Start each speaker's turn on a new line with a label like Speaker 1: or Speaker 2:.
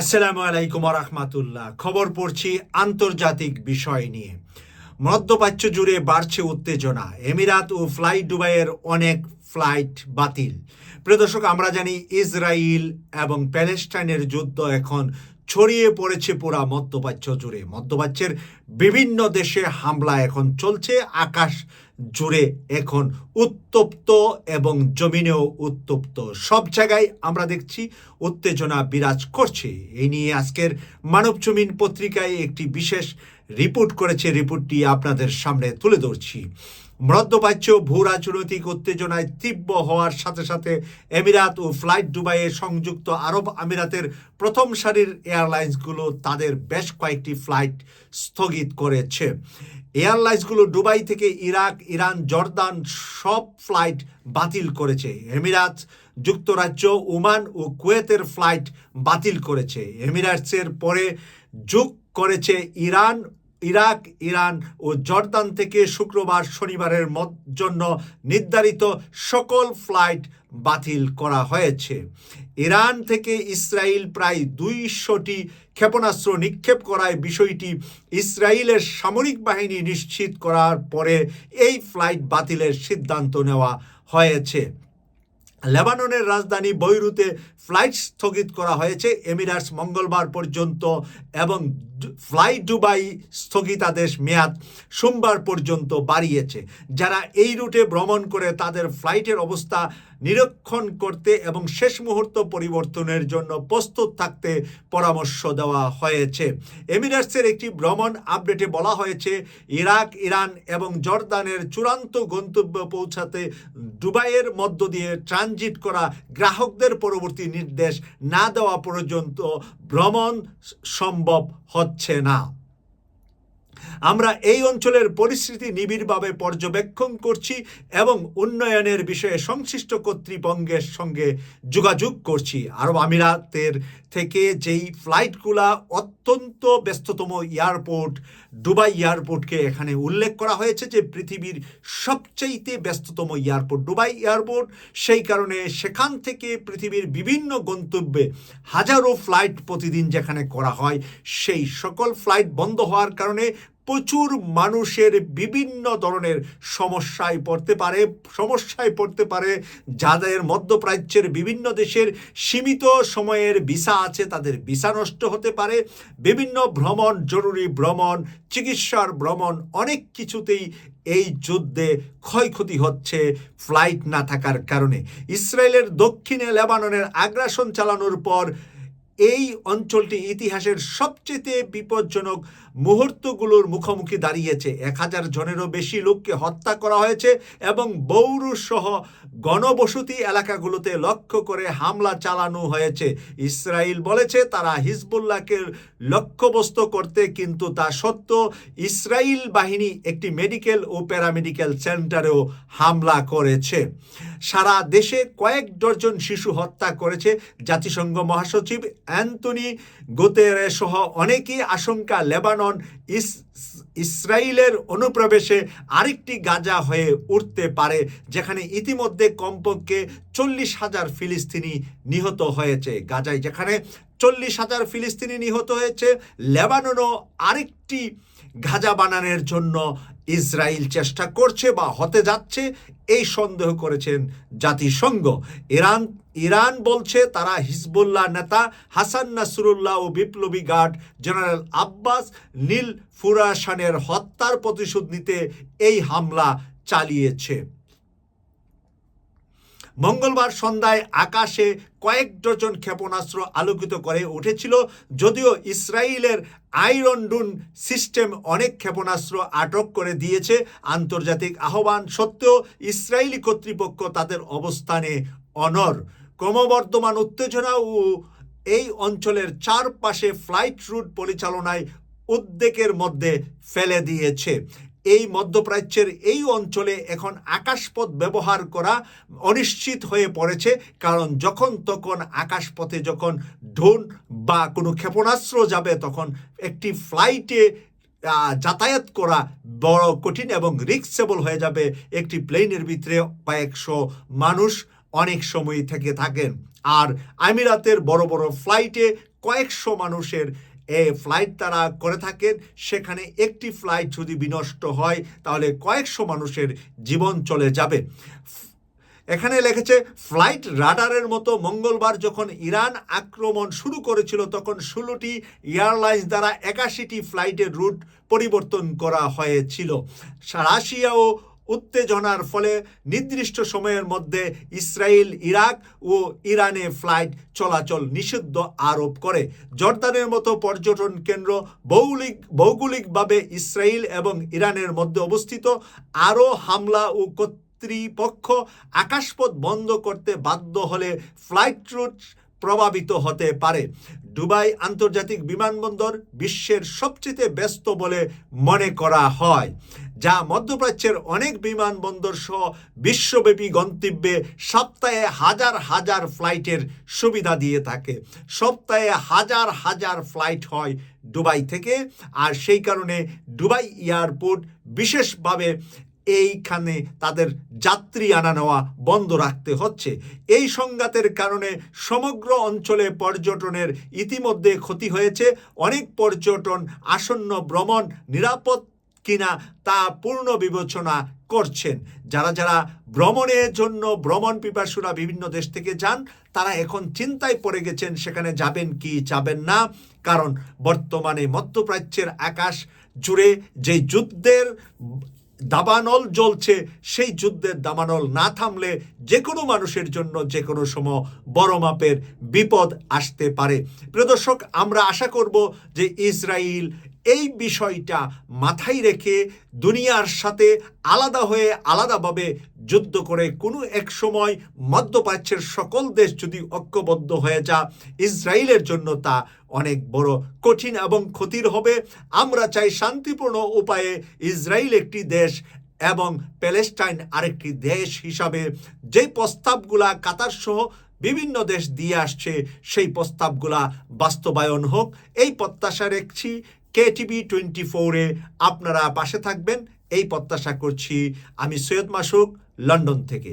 Speaker 1: আসসালামু আলাইকুম রহমাতুল্লাহ। খবর পড়ছি আন্তর্জাতিক বিষয় নিয়ে। মধ্যপ্রাচ্য জুড়ে বাড়ছে উত্তেজনা। এমিরাত ও ফ্লাইট দুবাইয়ের অনেক ফ্লাইট বাতিল। প্রিয় দর্শক, আমরা জানি ইসরায়েল এবং প্যালেস্টাইনের যুদ্ধ এখন ছড়িয়ে পড়েছে পুরা মধ্যপ্রাচ্য জুড়ে। মধ্যপ্রাচ্যের বিভিন্ন দেশে হামলা এখন চলছে। আকাশ জুড়ে এখন উত্তপ্ত এবং জমিনেও উত্তপ্ত। সব জায়গায় আমরা দেখছি উত্তেজনা বিরাজ করছে। এই নিয়ে আজকের মানব জমিন পত্রিকায় একটি বিশেষ রিপোর্ট করেছে। রিপোর্টটি আপনাদের সামনে তুলে ধরছি। মধ্যপ্রাচ্য ভূ রাজনৈতিক উত্তেজনায় তীব্র হওয়ার সাথে সাথে এমিরাত ও ফ্লাইট দুবাইয়ে সংযুক্ত আরব আমিরাতের প্রথম সারির এয়ারলাইন্সগুলো তাদের বেশ কয়েকটি ফ্লাইট স্থগিত করেছে। এয়ারলাইন্সগুলো দুবাই থেকে ইরাক, ইরান, জর্দান সব ফ্লাইট বাতিল করেছে। এমিরাত, যুক্তরাজ্য, ওমান ও কুয়েতের ফ্লাইট বাতিল করেছে। এমিরাটসের পরে যোগ করেছে ইরান ইরাক, ইরান ও জর্দান থেকে শুক্রবার শনিবারের জন্য নির্ধারিত সকল ফ্লাইট বাতিল করা হয়েছে। ইরান থেকে ইসরায়েল প্রায় দুইশোটি ক্ষেপণাস্ত্র নিক্ষেপ করায় বিষয়টি ইসরায়েলের সামরিক বাহিনী নিশ্চিত করার পরে এই ফ্লাইট বাতিলের সিদ্ধান্ত নেওয়া হয়েছে। লেবাননের রাজধানী বৈরুতে ফ্লাইট স্থগিত করা হয়েছে। এমিরাটস মঙ্গলবার পর্যন্ত এবং ফ্লাই দুবাই স্থগিতাদেশ মেয়াদ সোমবার পর্যন্ত বাড়িয়েছে। যারা এই রুটে ভ্রমণ করে তাদের ফ্লাইটের অবস্থা নিরীক্ষণ করতে এবং শেষ মুহূর্ত পরিবর্তনের জন্য প্রস্তুত থাকতে পরামর্শ দেওয়া হয়েছে। এমিরেটসের একটি ভ্রমণ আপডেটে বলা হয়েছে, ইরাক, ইরান এবং জর্দানের চূড়ান্ত গন্তব্য পৌঁছাতে দুবাইয়ের মধ্য দিয়ে ট্রানজিট করা গ্রাহকদের পরবর্তী নির্দেশ না দেওয়া পর্যন্ত ভ্রমণ সম্ভব হচ্ছে না আমরা এই অঞ্চলের পরিস্থিতি নিবিড়ভাবে পর্যবেক্ষণ করছি এবং উন্নয়নের বিষয়ে সংশ্লিষ্ট কর্তৃপক্ষের সঙ্গে যোগাযোগ করছি। আরব আমিরাতের থেকে যেই ফ্লাইটগুলা অত্যন্ত ব্যস্ততম এয়ারপোর্ট, দুবাই এয়ারপোর্টকে এখানে উল্লেখ করা হয়েছে যে পৃথিবীর সবচাইতে ব্যস্ততম এয়ারপোর্ট দুবাই এয়ারপোর্ট। সেই কারণে সেখান থেকে পৃথিবীর বিভিন্ন গন্তব্যে হাজারো ফ্লাইট প্রতিদিন যেখানে করা হয়, সেই সকল ফ্লাইট বন্ধ হওয়ার কারণে প্রচুর মানুষের বিভিন্ন ধরনের সমস্যায় পড়তে পারে, সমস্যায় পড়তে পারে। যাদের মধ্যপ্রাচ্যের বিভিন্ন দেশের সীমিত সময়ের ভিসা আছে, তাদের ভিসা নষ্ট হতে পারে। বিভিন্ন ভ্রমণ, জরুরি ভ্রমণ, চিকিৎসার ভ্রমণ, অনেক কিছুতেই এই যুদ্ধে ক্ষয়ক্ষতি হচ্ছে ফ্লাইট না থাকার কারণে। ইসরায়েলের দক্ষিণে লেবাননের আগ্রাসন চালানোর পর এই অঞ্চলটি ইতিহাসের সবচেয়ে বিপজ্জনক মুহূর্তগুলোর মুখোমুখি দাঁড়িয়েছে। এক হাজার জনেরও বেশি লোককে হত্যা করা হয়েছে এবং বৌরু সহ গণবসতি এলাকাগুলোতে লক্ষ্য করে হামলা চালানো হয়েছে। ইসরায়েল বলেছে তারা হিজবুল্লাহকে লক্ষ্যবস্ত করতে, কিন্তু তা সত্ত্বেও ইসরায়েল বাহিনী একটি মেডিকেল ও প্যারামেডিক্যাল সেন্টারেও হামলা করেছে। সারা দেশে কয়েক ডজন শিশু হত্যা করেছে। জাতিসংঘ মহাসচিব অ্যান্টনি গোতেরে সহ অনেকেই আশঙ্কা লেবানন ইস ইসরায়েলের অনুপ্রবেশে আরেকটি গাজা হয়ে উঠতে পারে, যেখানে ইতিমধ্যে কমপক্ষে চল্লিশ হাজার ফিলিস্তিনি নিহত হয়েছে। গাজায় যেখানে চল্লিশ হাজার ফিলিস্তিনি নিহত হয়েছে, লেবাননও আরেকটি গাজা বানানোর জন্য ইসরায়েল চেষ্টা করছে বা হতে যাচ্ছে, এই সন্দেহ করেছেন জাতিসংঘ। ইরান ইরান বলছে তারা হিজবুল্লাহ নেতা হাসান নাসরুল্লাহ ও বিপ্লবী গার্ড জেনারেল আব্বাস নীল ফুরাসানের হত্যার প্রতিশোধ নিতে এই হামলা চালিয়েছে। মঙ্গলবার সন্ধ্যায় আকাশে কয়েক ডজন ক্ষেপণাস্ত্র আলোকিত করে উঠেছিল, যদিও ইসরায়েলের আইরন ডুন সিস্টেম অনেক ক্ষেপণাস্ত্র আটক করে দিয়েছে। আন্তর্জাতিক আহ্বান সত্ত্বেও ইসরায়েলি কর্তৃপক্ষ তাদের অবস্থানে অনর ক্রমবর্ধমান উত্তেজনা ও এই অঞ্চলের চারপাশে ফ্লাইট রুট পরিচালনায় উদ্বেগের মধ্যে ফেলে দিয়েছে। এই মধ্যপ্রাচ্যের এই অঞ্চলে এখন আকাশপথ ব্যবহার করা অনিশ্চিত হয়ে পড়েছে, কারণ যখন তখন আকাশপথে যখন ড্রোন বা কোনো ক্ষেপণাস্ত্র যাবে, তখন একটি ফ্লাইটে যাতায়াত করা বড় কঠিন এবং রিক্সেবল হয়ে যাবে। একটি প্লেনের ভিতরে কয়েকশো মানুষ অনেক সময় থেকে থাকেন। আর আমিরাতের বড় বড় ফ্লাইটে কয়েকশো মানুষের এ ফ্লাইট তারা করে থাকেন। সেখানে একটি ফ্লাইট যদি বিনষ্ট হয়, তাহলে কয়েকশো মানুষের জীবন চলে যাবে। এখানে লেখেছে ফ্লাইট রাডারের মতো মঙ্গলবার যখন ইরান আক্রমণ শুরু করেছিল, তখন ষোলোটি এয়ারলাইন্স দ্বারা একাশিটি ফ্লাইটের রুট পরিবর্তন করা হয়েছিল। রাশিয়া ও উত্তেজনার ফলে নির্দিষ্ট সময়ের মধ্যে ইসরায়েল, ইরাক ও ইরানে ফ্লাইট চলাচল নিষিদ্ধ আরোপ করে। জর্দানের মতো পর্যটন কেন্দ্র ভৌগোলিক, ভৌগোলিকভাবে ইসরায়েল এবং ইরানের মধ্যে অবস্থিত। আরও হামলা ও কর্তৃপক্ষ আকাশপথ বন্ধ করতে বাধ্য হলে ফ্লাইট রুট প্রভাবিত হতে পারে। দুবাই আন্তর্জাতিক বিমানবন্দর বিশ্বের সবচেয়ে ব্যস্ত বলে মনে করা হয়, যা মধ্যপ্রাচ্যের অনেক বিমানবন্দর সহ বিশ্বব্যাপী গন্তব্যে সপ্তাহে হাজার হাজার ফ্লাইটের সুবিধা দিয়ে থাকে। সপ্তাহে হাজার হাজার ফ্লাইট হয় দুবাই থেকে, আর সেই কারণে দুবাই এয়ারপোর্ট বিশেষভাবে এইখানে তাদের যাত্রী আনা নেওয়া বন্ধ রাখতে হচ্ছে। এই সংঘাতের কারণে সমগ্র অঞ্চলে পর্যটনের ইতিমধ্যে ক্ষতি হয়েছে। অনেক পর্যটন আসন্ন ভ্রমণ নিরাপদ কিনা তা পূর্ণ বিবেচনা করছেন। যারা যারা ভ্রমণের জন্য ভ্রমণ পিপাসুরা বিভিন্ন দেশ থেকে যান, তারা এখন চিন্তায় পড়ে গেছেন সেখানে যাবেন কি যাবেন না। কারণ বর্তমানে মধ্যপ্রাচ্যের আকাশ জুড়ে যে যুদ্ধের দাবানল জ্বলছে, সেই যুদ্ধের দাবানল না থামলে যে কোনো মানুষের জন্য যে কোনো সময় বড় মাপের বিপদ আসতে পারে। প্রদর্শক আমরা আশা করব যে ইসরায়েল এই বিষয়টা মাথায় রেখে দুনিয়ার সাথে আলাদা হয়ে আলাদাভাবে যুদ্ধ করে কোনো এক সময় মধ্যপ্রাচ্যের সকল দেশ যদি ঐক্যবদ্ধ হয়ে যা, ইসরায়েলের জন্য তা অনেক বড় কঠিন এবং ক্ষতির হবে। আমরা চাই শান্তিপূর্ণ উপায়ে ইসরায়েল একটি দেশ এবং প্যালেস্টাইন আরেকটি দেশ হিসাবে যে প্রস্তাবগুলা কাতার সহ বিভিন্ন দেশ দিয়ে আসছে, সেই প্রস্তাবগুলা বাস্তবায়ন হোক। এই প্রত্যাশা রাখছি। কে টিভি টোয়েন্টি ফোরে আপনারা পাশে থাকবেন। এই প্রত্যাশা করছি আমি সৈয়দ মাসুক, লন্ডন থেকে।